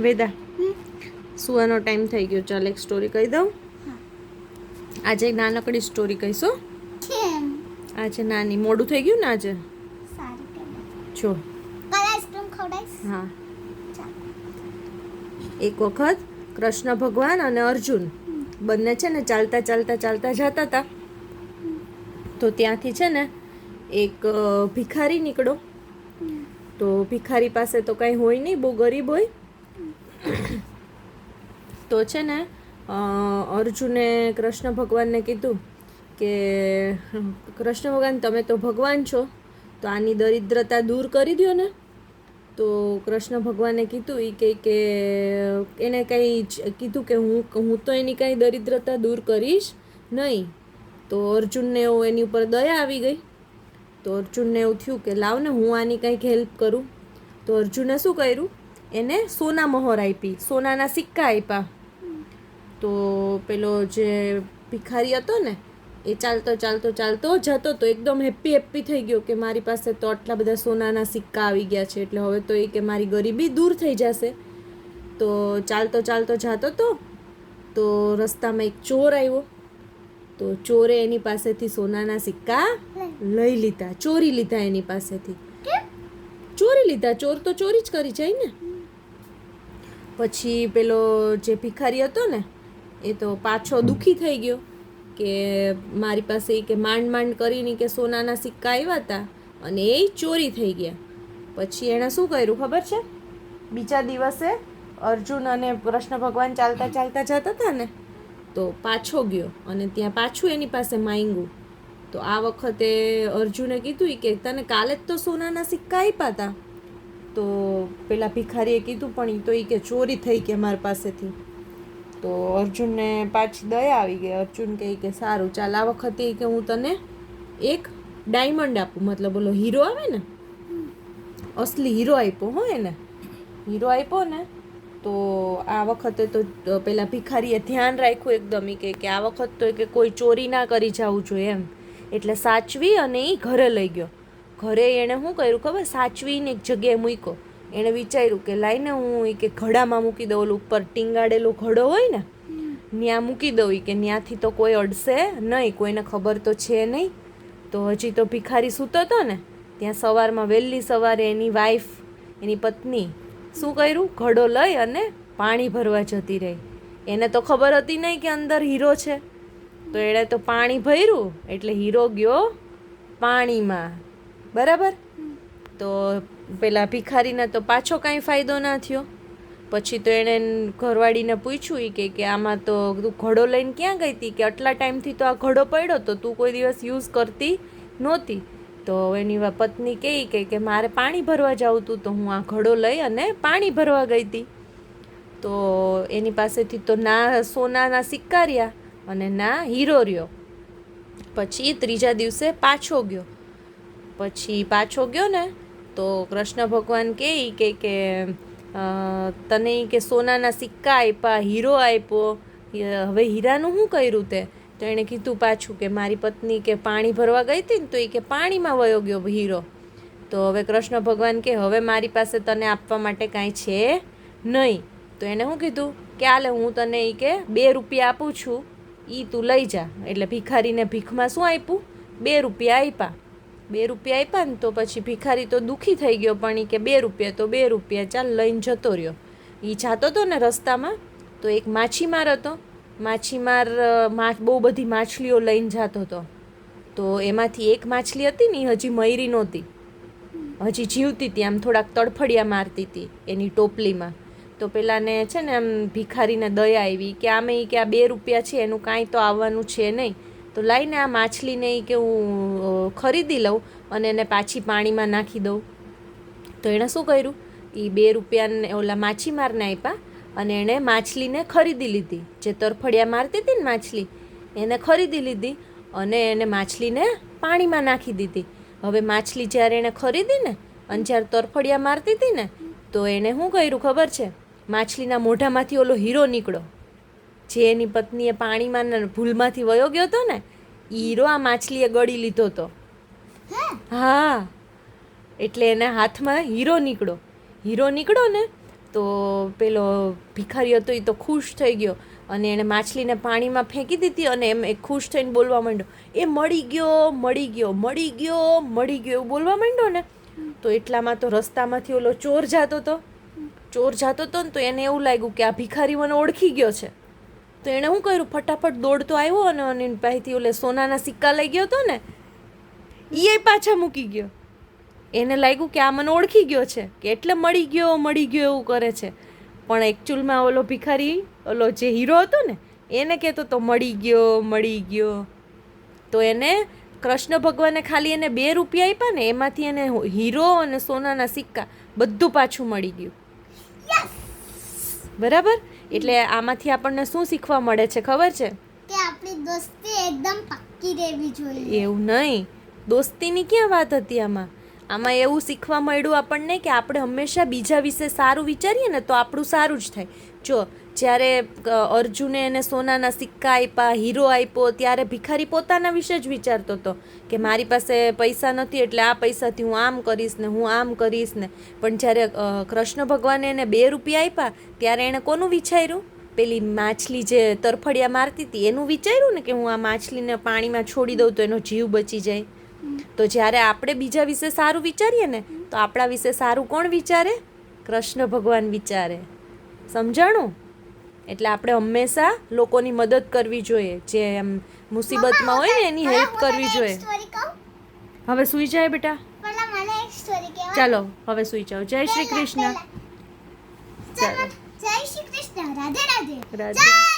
Veda. સુવાનો time થઈ ગયો. ચાલ એક સ્ટોરી કહી દઉં. આજે એક નાનકડી સ્ટોરી કહીશું. આજે નાની. મોડું થઈ ગયું ને આજે? ખવડાવીશ? હા. એક વખત કૃષ્ણ ભગવાન અને અર્જુન બંને છે ને ચાલતા ચાલતા ચાલતા જતા હતા તો ત્યાંથી છે ને એક ભિખારી નીકળો. તો ભિખારી પાસે તો કાંઈ હોય નહીં બહુ ગરીબ હોય. તો છે ને અર્જુને કૃષ્ણ ભગવાનને કીધું કે, કૃષ્ણ ભગવાન તમે તો ભગવાન છો, તો આની દરિદ્રતા દૂર કરી દો ને. તો કૃષ્ણ ભગવાને કીધું એ કે કે, એને કંઈ કીધું કે હું હું તો એની કાંઈ દરિદ્રતા દૂર કરીશ નહીં. તો અર્જુનને એવું એની ઉપર દયા આવી ગઈ. તો અર્જુનને એવું થયું કે લાવ ને હું આની કંઈક હેલ્પ કરું. તો અર્જુને શું કર્યું? એને સોના મહોર આપી સોનાના સિક્કા આપ્યા. તો પેલો જે ભિખારી હતો ને એ ચાલતો ચાલતો ચાલતો જતો તો એકદમ હેપ્પી હેપ્પી થઈ ગયો કે મારી પાસે તો આટલા બધા સોનાના સિક્કા આવી ગયા છે. એટલે હવે તો એ કે મારી ગરીબી દૂર થઈ જશે. તો ચાલતો ચાલતો જતો તો તો રસ્તામાં એક ચોર આવ્યો. તો ચોરે એની પાસેથી સોનાના સિક્કા લઈ લીધા ચોરી લીધા એની પાસેથી. ચોરી લીધા ચોર તો ચોરી જ કરી જાય ને. પછી પેલો જે ભિખારી હતો ને, એ તો પાછો દુઃખી થઈ ગયો કે મારી પાસે કે માંડ માંડ કરીને કે સોનાના સિક્કા આવ્યા હતા અને એ ચોરી થઈ ગયા. પછી એણે શું કર્યું ખબર છે? બીજા દિવસે અર્જુન અને કૃષ્ણ ભગવાન ચાલતા ચાલતા જતા હતા ને, તો પાછો ગયો અને ત્યાં પાછું એની પાસે માંગ્યું. તો આ વખતે અર્જુને કીધું કે તને કાલે જ તો સોનાના સિક્કા આપ્યા હતા તો પેલા ભિખારીએ કીધું, પણ એ તો એ કે ચોરી થઈ કે મારી પાસેથી. તો અર્જુનને પાછી દયા આવી ગઈ. અર્જુન કહે કે સારું, ચાલ આ વખતે કે હું તને એક ડાયમંડ આપું. મતલબ ઓલો હીરો આવે ને? અસલી હીરો આપ્યો હો એને હીરો આપ્યો ને, તો આ વખતે તો પેલા ભિખારીએ ધ્યાન રાખ્યું એકદમ. એ કે કે આ વખત તો કે કોઈ ચોરી ના કરી જવું જોઈએ એમ. એટલે સાચવી અને એ ઘરે લઈ ગયો. ઘરે એણે શું કર્યું ખબર? સાચવીને એક જગ્યાએ મૂક્યો. એણે વિચાર્યું કે લાઈને હું કે ઘડામાં મૂકી દઉં, ઓલું ઉપર ટીંગાડેલો ઘડો હોય ને ત્યાં મૂકી દઉં કે ત્યાંથી તો કોઈ અડશે નહીં, કોઈને ખબર તો છે નહીં. તો હજી તો ભિખારી સૂતો હતો ને, ત્યાં સવારમાં વહેલી સવારે એની વાઈફ એની પત્ની શું કર્યું? ઘડો લઈ અને પાણી ભરવા જતી રહી. એને તો ખબર હતી નહીં કે અંદર હીરો છે. તો એણે તો પાણી ભર્યું, એટલે હીરો ગયો પાણીમાં. બરાબર? તો પેલા ભિખારીને તો પાછો કાંઈ ફાયદો ના થયો. પછી તો એણે ઘરવાળીને પૂછ્યું એ કે કે આમાં તો તું ઘડો લઈને ક્યાં ગઈ હતી કે આટલા ટાઈમથી તો આ ઘડો પડ્યો તો તું કોઈ દિવસ યુઝ કરતી નહોતી. તો એની પત્ની કહે કે કે મારે પાણી ભરવા જવું હતું તો હું આ ઘડો લઈ અને પાણી ભરવા ગઈ હતી તો એની પાસેથી તો ના સોનાના સિક્કા રહ્યા અને ના હીરો રહ્યો. પછી ત્રીજા દિવસે પાછો ગયો. પછી પાછો ગયો ને, તો કૃષ્ણ ભગવાન કહે કે કે તને કે સોનાના સિક્કા આપ્યા હીરો આપ્યો હવે હીરાનું શું કર્યું તે? તો એણે કીધું પાછું કે મારી પત્ની કે પાણી ભરવા ગઈ હતી ને, તો એ કે પાણીમાં વયો ગયો હીરો. તો હવે કૃષ્ણ ભગવાન કે હવે મારી પાસે તને આપવા માટે કાંઈ છે નહીં. તો એણે શું કીધું કે આલે હું તને એ કે બે રૂપિયા આપું છું એ તું લઈ જા. એટલે ભિખારીને ભીખમાં શું આપ્યું બે રૂપિયા આપ્યા બે રૂપિયા આપ્યા ને તો પછી ભિખારી તો દુઃખી થઈ ગયો પણ એ કે બે રૂપિયા તો બે રૂપિયા, ચાલ લઈને જતો રહ્યો. એ જાતો હતો ને રસ્તામાં, તો એક માછીમાર હતો. માછીમાર બહુ બધી માછલીઓ લઈને જતો હતો. તો એમાંથી એક માછલી હતી ને હજી મયરી નહોતી. હજી જીવતી હતી, આમ થોડાક તડફડિયા મારતી હતી એની ટોપલીમાં. તો પેલાને છે ને આમ ભિખારીને દયા આવી કે આમે કે આ બે રૂપિયા છે, એનું કાંઈ તો આવવાનું છે નહીં. તો લાવીને આ માછલીને એ કે હું ખરીદી લઉં અને એને પાછી પાણીમાં નાખી દઉં. તો એણે શું કર્યું? એ બે રૂપિયાને ઓલા માછીમારને આપ્યા અને એણે માછલીને ખરીદી લીધી. જે તરફડિયા મારતી હતી ને માછલી, એને ખરીદી લીધી અને એને માછલીને પાણીમાં નાખી દીધી. હવે માછલી જ્યારે એણે ખરીદી ને અને જ્યારે તરફડિયા મારતી હતી ને, તો એણે શું કર્યું ખબર છે? માછલીના મોઢામાંથી ઓલો હીરો નીકળ્યો. જે એની પત્નીએ પાણીમાં ભૂલમાંથી વયો ગયો હતો ને હીરો આ માછલીએ ગળી લીધો હતો. હા? એટલે એના હાથમાં હીરો નીકળો હીરો નીકળો ને તો પેલો ભિખારી હતો એ તો ખુશ થઈ ગયો અને એણે માછલીને પાણીમાં ફેંકી દીધી અને એમ એ ખુશ થઈને બોલવા માંડ્યો. એ મળી ગયો મળી ગયો મળી ગયો મળી ગયો એવું બોલવા માંડ્યો ને તો એટલામાં તો રસ્તામાંથી ઓલો ચોર જાતો હતો. ચોર જાતો હતો ને તો એને એવું લાગ્યું કે આ ભિખારી મને ઓળખી ગયો છે. તો એણે શું કર્યું? ફટાફટ દોડતો આવ્યો અને અને ભાઈથી ઓલે સોનાના સિક્કા લઈ ગયો હતો ને એ પાછા મૂકી ગયો. એને લાગ્યું કે આ મને ઓળખી ગયો છે, કે એટલે મળી ગયો મળી ગયો એવું કરે છે. પણ એકચ્યુઅલમાં ઓલો ભિખારી, ઓલો જે હીરો હતો ને, એને કહેતો તો મળી ગયો મળી ગયો. તો એને કૃષ્ણ ભગવાને ખાલી એને બે રૂપિયા આપ્યા ને, એમાંથી એને હીરો અને સોનાના સિક્કા બધું પાછું મળી ગયું. બરાબર? એટલે આમાંથી આપણને શું શીખવા મળે છે ખબર છે? કે આપણી દોસ્તી એકદમ પક્કી રહેવી જોઈએ. એવું નહીં. દોસ્તીની ક્યાં વાત હતી આમાં? આમાં એવું શીખવા મળ્યું આપણને કે આપણે હંમેશા બીજા વિશે સારું વિચારીએ ને તો આપણું સારું જ થાય. જો જ્યારે અર્જુને એને સોનાના સિક્કા આપ્યા હીરો આપ્યો ત્યારે ભિખારી પોતાના વિશે જ વિચારતો હતો કે મારી પાસે પૈસા નથી એટલે આ પૈસાથી હું આમ કરીશ ને હું આમ કરીશ ને. પણ જ્યારે કૃષ્ણ ભગવાને એને બે રૂપિયા આપ્યા ત્યારે એણે કોનું વિચાર્યું? પેલી માછલી જે તરફડિયા મારતી હતી એનું વિચાર્યું ને કે હું આ માછલીને પાણીમાં છોડી દઉં તો એનો જીવ બચી જાય? તો જ્યારે આપણે બીજા વિશે સારું વિચારીએ ને, તો આપણા વિશે સારું કોણ વિચારે? કૃષ્ણ ભગવાન વિચારે. સમજાણું? એટલે આપણે હંમેશા લોકોની મદદ કરવી જોઈએ. જે એમ મુસીબતમાં હોય ને એની હેલ્પ કરવી જોઈએ. હવે સુઈ જાય બેટા. ચાલો હવે સુઈ જાઓ. જય શ્રી કૃષ્ણ. ચાલો જય શ્રી કૃષ્ણ. રાધે રાધે. રાધે.